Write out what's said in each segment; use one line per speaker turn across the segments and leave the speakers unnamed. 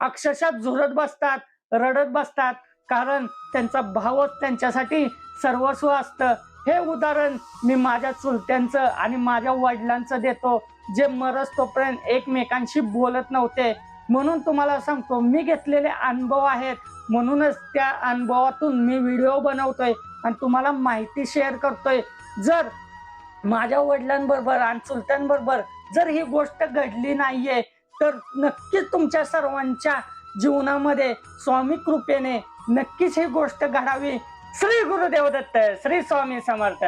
अक्षरशः झुरत बसतात रडत बसतात. कारण त्यांचा भावच त्यांच्यासाठी सर्वस्व असतं. हे उदाहरण मी माझ्या चुलत्यांचं आणि माझ्या वडिलांचं देतो जे मरस तोपर्यंत एकमेकांशी बोलत नव्हते. म्हणून तुम्हाला सांगतो मी घेतलेले अनुभव आहेत. म्हणूनच त्या अनुभवातून मी व्हिडिओ बनवतोय आणि तुम्हाला माहिती शेअर करतोय. जर माझ्या वडिलांबरोबर आणि चुलत्यांबरोबर जर ही गोष्ट घडली नाहीये तर नक्कीच तुमच्या सर्वांच्या जीवनामध्ये स्वामी कृपेने नक्कीच ही गोष्ट घडावी. श्री गुरुदेव दत्त श्री स्वामी समर्थ.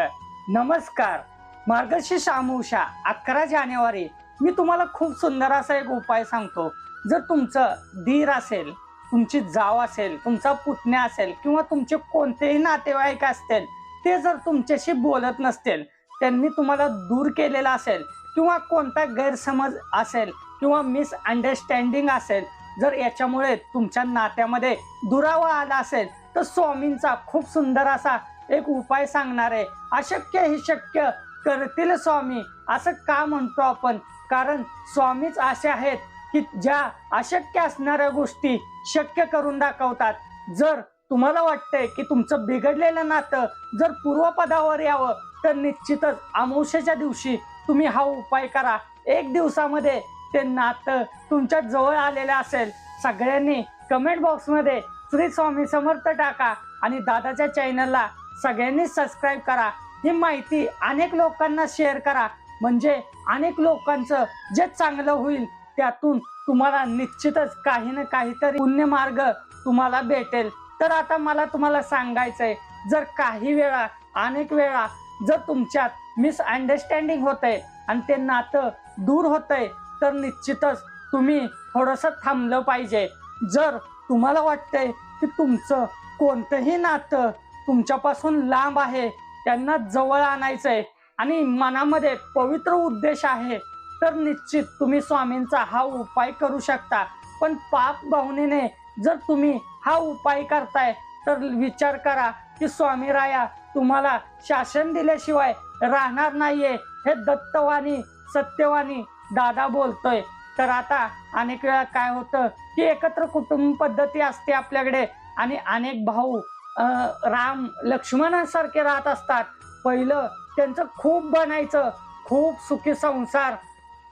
नमस्कार. मार्गशीर्ष अमावस्या अकरा जानेवारी. मी तुम्हाला खूप सुंदर असा एक उपाय सांगतो. जर तुमचं धीर असेल तुमची जाव असेल तुमचा पुतण्या असेल किंवा तुमचे कोणतेही नातेवाईक असतील ते जर तुमच्याशी बोलत नसतील त्यांनी तुम्हाला दूर केलेला असेल किंवा कोणता गैरसमज असेल किंवा मिसअंडरस्टँडिंग असेल जर याच्यामुळे तुमच्या नात्यामध्ये दुरावा आला असेल तर स्वामींचा खूप सुंदर असा एक उपाय सांगणार आहे. अशक्य हे शक्य करतील स्वामी असं का म्हणतो आपण? कारण स्वामीच असे आहेत की ज्या अशक्य असणाऱ्या गोष्टी शक्य करून दाखवतात. जर तुम्हाला वाटतंय की तुमचं बिघडलेलं नातं जर पूर्वपदावर यावं तर निश्चितच अमावश्याच्या दिवशी तुम्ही हा उपाय करा. एक दिवसामध्ये ते नातं तुमच्या जवळ आलेलं असेल सगळ्यांनी कमेंट बॉक्समध्ये श्री स्वामी समर्थ टाका आणि दादाच्या चॅनलला सगळ्यांनी सबस्क्राईब करा. ही माहिती अनेक लोकांना शेअर करा. म्हणजे अनेक लोकांचं जे चांगलं होईल त्यातून तुम्हाला निश्चितच काही ना काहीतरी पुण्य मार्ग तुम्हाला भेटेल. तर आता मला तुम्हाला सांगायचंय जर काही वेळा अनेक वेळा जर तुमच्यात मिसअंडरस्टँडिंग होतंय आणि ते नातं दूर होतंय तर निश्चितच तुम्ही थोडंसं थांबलं पाहिजे. जर तुम्हाला वाटतंय की तुमचं कोणतंही नातं तुमच्यापासून लांब आहे त्यांना जवळ आणायचं आहे आणि मनामध्ये पवित्र उद्देश आहे तर निश्चित तुम्ही स्वामींचा हा उपाय करू शकता. पण पाप भावनेने जर तुम्ही हा उपाय करताय तर विचार करा की स्वामी राया तुम्हाला शासन दिल्याशिवाय राहणार नाहीये. हे दत्तवाणी सत्यवाणी दादा बोलतोय. तर आता अनेक वेळा काय होतं की एकत्र कुटुंब पद्धती असते आपल्याकडे आणि अनेक भाऊ राम लक्ष्मणासारखे राहत असतात. पहिलं त्यांचं खूप बनायचं खूप सुखी संसार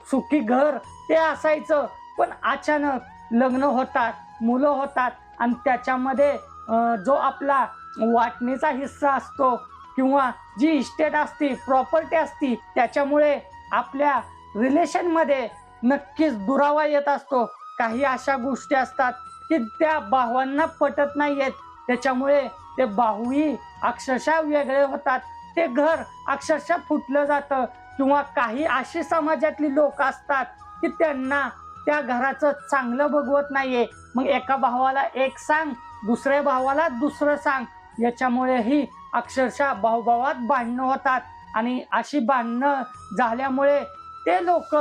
सुखी घर ते असायचं. पण अचानक लग्न होतात मुलं होतात आणि त्याच्यामध्ये जो आपला वाटणीचा हिस्सा असतो किंवा जी इस्टेट असती प्रॉपर्टी असती त्याच्यामुळे आपल्या रिलेशनमध्ये नक्कीच दुरावा येत असतो. काही अशा गोष्टी असतात की त्या भावांना पटत नाहीयेत. त्याच्यामुळे ते भाऊही अक्षरशः वेगळे होतात. ते घर अक्षरशः फुटलं जातं किंवा काही अशी समाजातली लोक असतात की त्यांना त्या घराचं चांगलं बघवत नाहीये. मग एका भावाला एक सांग दुसऱ्या भावाला दुसरं सांग. याच्यामुळेही अक्षरशः भाऊभावात भांडणं होतात. आणि अशी भांडणं झाल्यामुळे ते लोक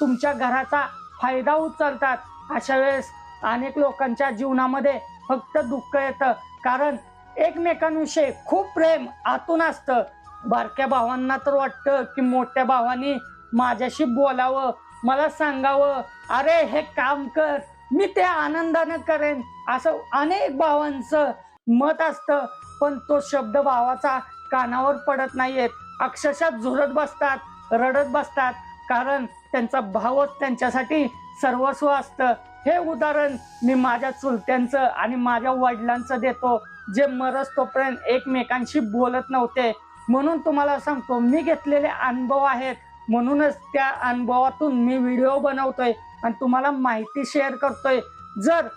तुमच्या घराचा फायदा उचलतात. अशा वेळेस अनेक लोकांच्या जीवनामध्ये फक्त दुःख येतं. कारण एकमेकांविषयी खूप प्रेम आतून असतं. बारक्या भावांना तर वाटतं की मोठ्या भावानी माझ्याशी बोलावं मला सांगावं अरे हे काम कर मी ते आनंदानं करेन. असं अनेक भावांचं मत असतं. पण तो शब्द भावाचा कानावर पडत नाहीयेत. अक्षरशः झुरत बसतात रडत बसतात. कारण त्यांचा भावच त्यांच्यासाठी सर्वस्व असतं. हे उदाहरण मी माझ्या चुलत्यांचं आणि माझ्या वडिलांचं देतो जे मरस तोपर्यंत एकमेकांशी बोलत नव्हते. म्हणून तुम्हाला सांगतो मी घेतलेले अनुभव आहेत. म्हणूनच त्या अनुभवातून मी व्हिडिओ बनवतोय आणि तुम्हाला माहिती शेअर करतोय. जर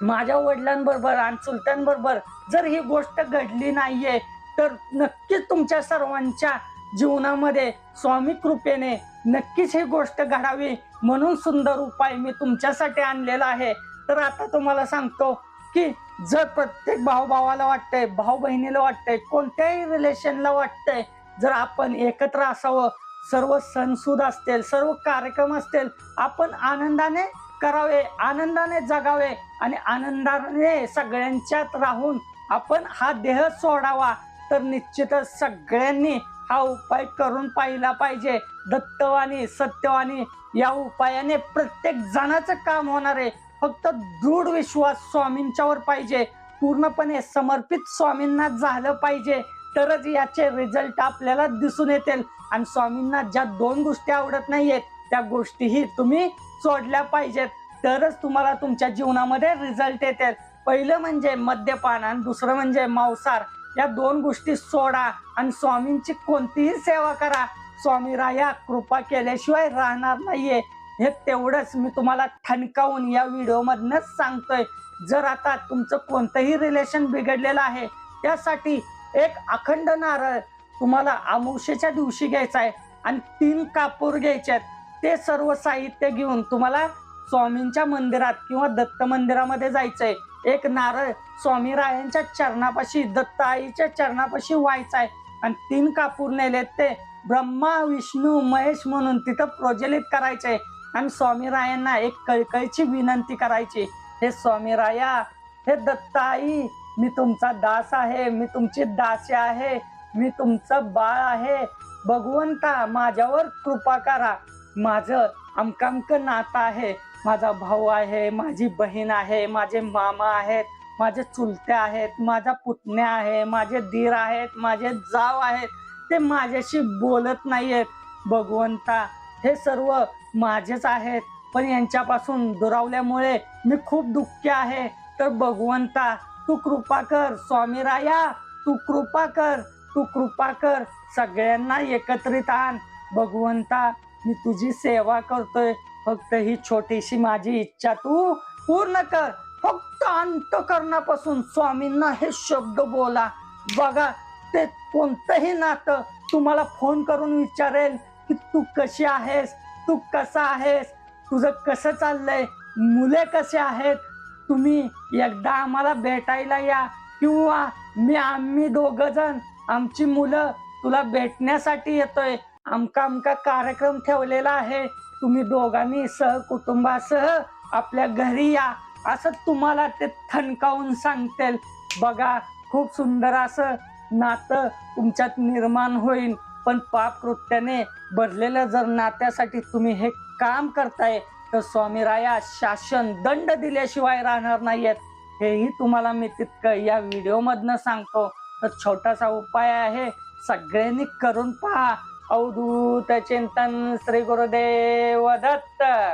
माझ्या वडिलांबरोबर आणि चुलत्यांबरोबर जर ही गोष्ट घडली नाहीये तर नक्कीच तुमच्या सर्वांच्या जीवनामध्ये स्वामी कृपेने नक्कीच ही गोष्ट घडावी म्हणून सुंदर उपाय मी तुमच्यासाठी आणलेला आहे. तर आता तुम्हाला सांगतो की जर प्रत्येक भाऊ भावाला वाटतंय भाऊ बहिणीला वाटतंय कोणत्याही रिलेशनला वाटतंय जर आपण एकत्र असावं सर्व सणसूद असतील सर्व कार्यक्रम असतील आपण आनंदाने करावे आनंदाने जगावे आणि आनंदाने सगळ्यांच्यात राहून आपण हा देह सोडावा. तर निश्चितच सगळ्यांनी हा उपाय करून पाहिला पाहिजे. दत्तवाणी सत्यवाणी या उपायाने प्रत्येक जणाचं काम होणार आहे. फक्त दृढ विश्वास स्वामींच्यावर पाहिजे. पूर्णपणे समर्पित स्वामींना झालं पाहिजे. तरच याचे रिझल्ट आपल्याला दिसून येतील. आणि स्वामींना ज्या दोन गोष्टी आवडत नाहीयेत त्या गोष्टीही तुम्ही सोडल्या पाहिजेत. तरच तुम्हाला तुमच्या जीवनामध्ये रिझल्ट येतील. पहिलं म्हणजे मद्यपान आणि दुसरं म्हणजे मांसाहार. या दोन गोष्टी सोडा आणि स्वामींची कोणतीही सेवा करा. स्वामी राया कृपा केल्याशिवाय राहणार नाहीये. हे तेवढंच मी तुम्हाला ठणकावून या व्हिडिओमधनंच सांगतोय. जर आता तुमचं कोणतंही रिलेशन बिघडलेलं आहे त्यासाठी एक अखंड नारळ तुम्हाला अमावस्येच्या दिवशी घ्यायचा आहे आणि तीन कापूर घ्यायचे आहेत. ते सर्व साहित्य घेऊन तुम्हाला स्वामींच्या मंदिरात किंवा दत्त मंदिरामध्ये जायचंय. एक नारळ स्वामी रायांच्या चरणापाशी दत्त आईच्या चरणापाशी व्हायचा आहे. आणि तीन कापूर नेलेत ते. ब्रह्मा विष्णू महेश म्हणून तिथं प्रज्वलित करायचे. आणि स्वामी रायांना एक कळकळीची विनंती करायची. हे स्वामी राया हे दत्ताई मी तुमचा दास आहे मी तुमची दासी आहे मी तुमचं बाळ आहे. भगवंता माझ्यावर कृपा करा. माझं अमकामक नातं आहे. माझा भाऊ आहे माझी बहीण आहे माझे मामा आहेत माझे चुलते आहेत माझा पुतण्या आहे माझे दीर आहेत माझे जाव आहेत. ते माझ्याशी बोलत नाहीयेत भगवंता. हे सर्व माझेच आहेत. पण यांच्यापासून दुरावल्यामुळे मी खूप दुःखी आहे. तर भगवंता तू कृपा कर. स्वामी राया तू कृपा कर. तू कृपा कर. सगळ्यांना एकत्रित आण. भगवंता मी तुझी सेवा करतोय. फक्त ही छोटीशी माझी इच्छा तू पूर्ण कर. फक्त अंतकरणापासून स्वामींना हे शब्द बोला. बघा ते कोणतंही नातं तुम्हाला फोन करून विचारेल की तू कशी आहेस? तू कसा आहेस? तुझं कसं चाललंय? मुले कसे आहेत? तुम्ही एकदा आम्हाला भेटायला या किंवा मी आम्ही दोघ जण आमची मुलं तुला भेटण्यासाठी येतोय. आमका आमका कार्यक्रम ठेवलेला आहे. तुम्ही दोघांनी सहकुटुंबासह आपल्या घरी या. असं तुम्हाला ते थणकावून सांगतील. बघा खूप सुंदर असं नातं तुमच्यात निर्माण होईल पण पाप कृत्याने भरलेलं जर नात्यासाठी तुम्ही हे काम करताय तर स्वामी राया शासन दंड दिल्याशिवाय राहणार नाहीयेत. हेही तुम्हाला मी तितकं या व्हिडिओमधनं सांगतो. तर छोटासा उपाय आहे सगळ्यांनी करून पहा. अवधूत चिंतन श्री गुरुदेव दत्त.